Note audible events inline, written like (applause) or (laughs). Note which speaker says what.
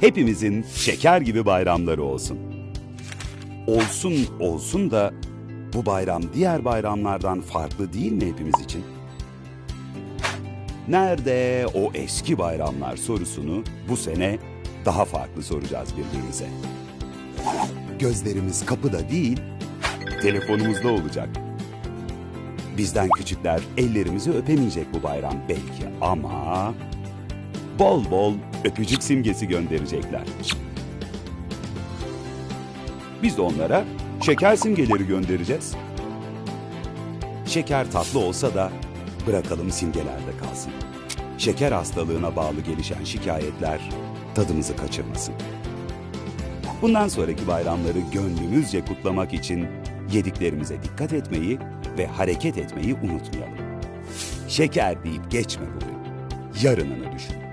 Speaker 1: hepimizin şeker gibi bayramları olsun. Olsun olsun da bu bayram diğer bayramlardan farklı değil mi hepimiz için? Nerede o eski bayramlar sorusunu bu sene daha farklı soracağız birbirimize. Gözlerimiz kapıda değil, telefonumuzda olacak. Bizden küçükler ellerimizi öpemeyecek bu bayram belki ama bol bol (laughs) öpücük simgesi gönderecekler. Biz de onlara şeker simgeleri göndereceğiz. Şeker tatlı olsa da bırakalım simgelerde kalsın. Şeker hastalığına bağlı gelişen şikayetler tadımızı kaçırmasın. Bundan sonraki bayramları gönlümüzce kutlamak için yediklerimize dikkat etmeyi ve hareket etmeyi unutmayalım. Şeker deyip geçme bugün. Yarınını düşün.